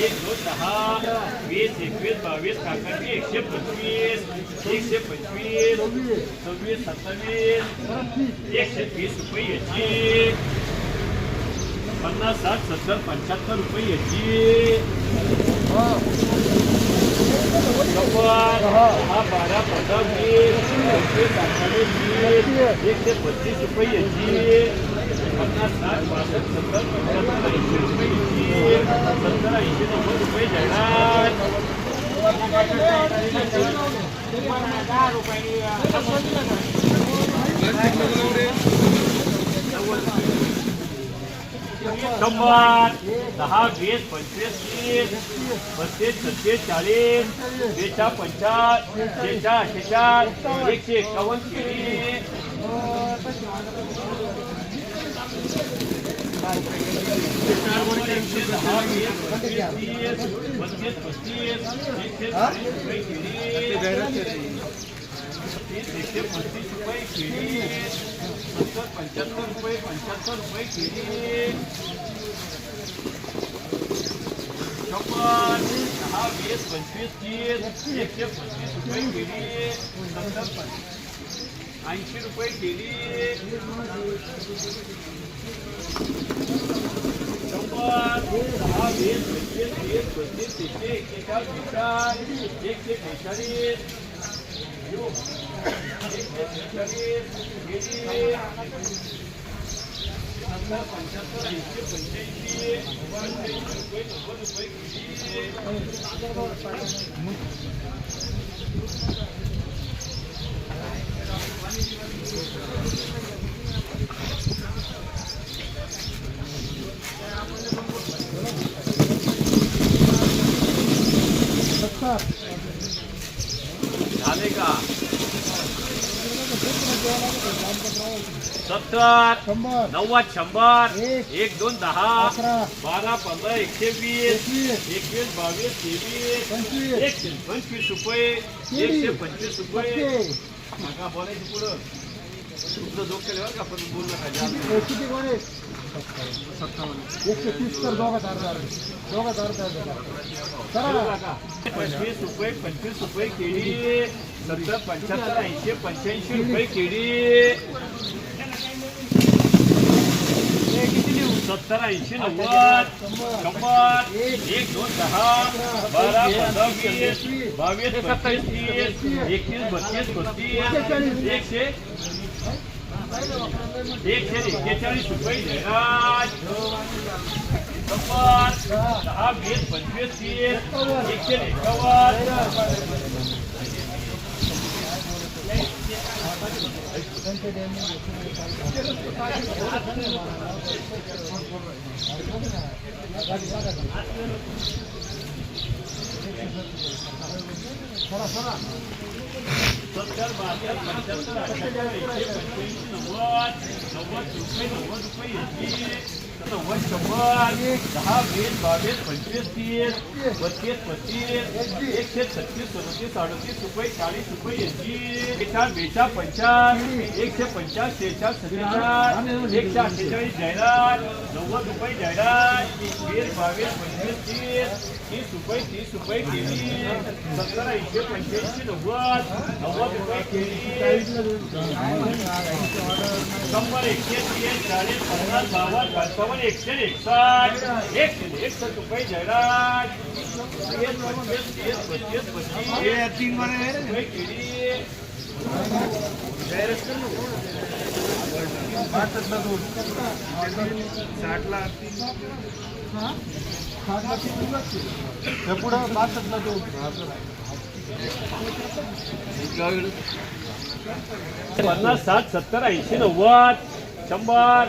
एक दोन दहा वीस एकवीस बावीस एकशे पंचवीस एकशे पंचवीस सव्वीस रुपये याची साठ सत्तर पंच्याहत्तर रुपये याची दहा बारा एकशे पस्तीस रुपये पन्नास साठ पासष्ट सत्तर पंच्याहत्तर ऐंशी रुपये सत्तर ऐंशी नव्वद रुपये जाहिरात शंभर दहा, वीस, पंचवीस, तीस, पस्तीस छत्तीस चाळीस, बेचा पंचाळीस शेचा अठ्ठेचाळीस एकशे एकावन्न केली एकशे पंचवीस पस्तीस रुपये केली सत्तर पंच्याहत्तर रुपये पंच्याहत्तर रुपये केली शंभर दहा वीस पंचवीस तीस एकशे पस्तीस रुपये केली सत्तर पं- ऐंशी रुपये केली शंभर दहा वीस पंचवीस तीस पस्तीस तीसशे एकेचाळीस बेचाळीस एकशे बेचाळीस एकशे बेचाळीस केली सत्तर पंच्याहत्तर ऐंशी पंच्याऐंशी पंच्याऐंशी रुपये नव्वद रुपये केली झाले का सत्तर नव्वद शंभर एक. एक दोन दहा बारा पंधरा एकशे वीस एकवीस एकवीस बावीस तेवीस एकशे पंचवीस रुपये एकशे पंचवीस रुपये नका बोलायचं पुढं. तुमचं जोक केलं बरं का पण बोलू नका जास्त. किती कोण आहे एकशे तीस तर दोघं अर्धा दोघं अर्धा बोलू करा नका. पंचवीस रुपये पंचवीस रुपये केळी सत्तर पंच्याहत्तर ऐंशी पंच्याऐंशी रुपये केळी. સત્તર એસી નવ્વદ કમ્બત એક, દો, દહ, બારા, પંદર, વીસ, બાવીસ, પચીસ ત્રીસ એકવીસ બત્રીસ બત્રીસ એક છે એક છે એકેચાળીસ રૂપિયા જયરાજ કમ્બત દહ વીસ પંચવીસ ત્રીસ એક એકાવન नव्वद नव्वद रुपये नव्वद रुपये एकशे नव्वद शंभर दहा वीस बावीस पंचवीस तीस बत्तीस पस्तीस एकशे छत्तीस सदतीस अडतीस, रुपये चाळीस रुपये ऐंशी बेचाळ बेचाळ पंचाळीस एकशे पंचाळीस शेचाळ सत्तेचाळीस एकशे अठ्ठेचाळीस जाहिरात नव्वद रुपये जाहिरात वीस बावीस पंचवीस तीस तीस रुपये तीस रुपये, केली, सत्तर, ऐंशी, पंच्याऐंशी, नव्वद नव्वद रुपये, केली, शंभर एकशे तीस, चाळीस, पन्नास, बावन्न पंचावन्न एकशे एकसष्ट एकशे एकसष्ट रुपये जाहिरात तीन रुपये केली हे पुढं पाचला तो. पन्नास साठ सत्तर ऐंशी नव्वद शंभर.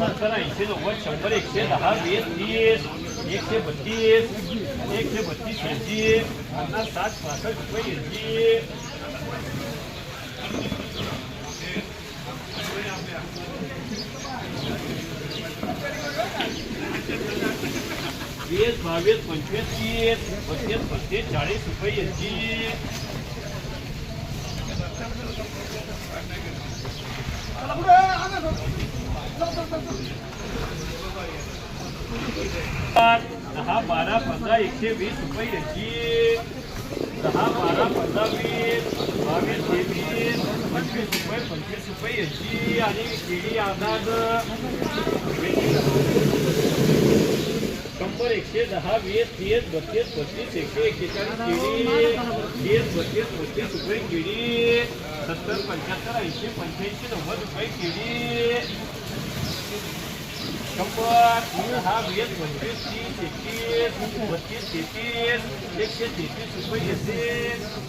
सत्तर ऐंशी नव्वद शंभर एकशे दहा वीस तीस एकशे बत्तीस एकशे बत्तीस ऐंशी पन्नास साठ पासष्ट रुपये ऐंशी वीस बावीस पंचवीस तीस पस्तीस पस्तीस चाळीस रुपये ऐंशी दहा बारा पंधरा एकशे वीस रुपये याची दहा बारा पंधरा वीस बावीस तेवीस पंचवीस रुपये पंचवीस रुपये याची आणि केळी अंदाज शंभर एकशे दहा वीस तीस बत्तीस पस्तीस एकशे एक्केचाळीस केळी तीस बत्तीस पस्तीस रुपये केळी सत्तर पंच्याहत्तर ऐंशी पंच्याऐंशी नव्वद रुपये केळी. शंभर हा वीस पंचवीस तीस एकतीस बत्तीस तेहतीस एकशे तेहतीस रुपये येते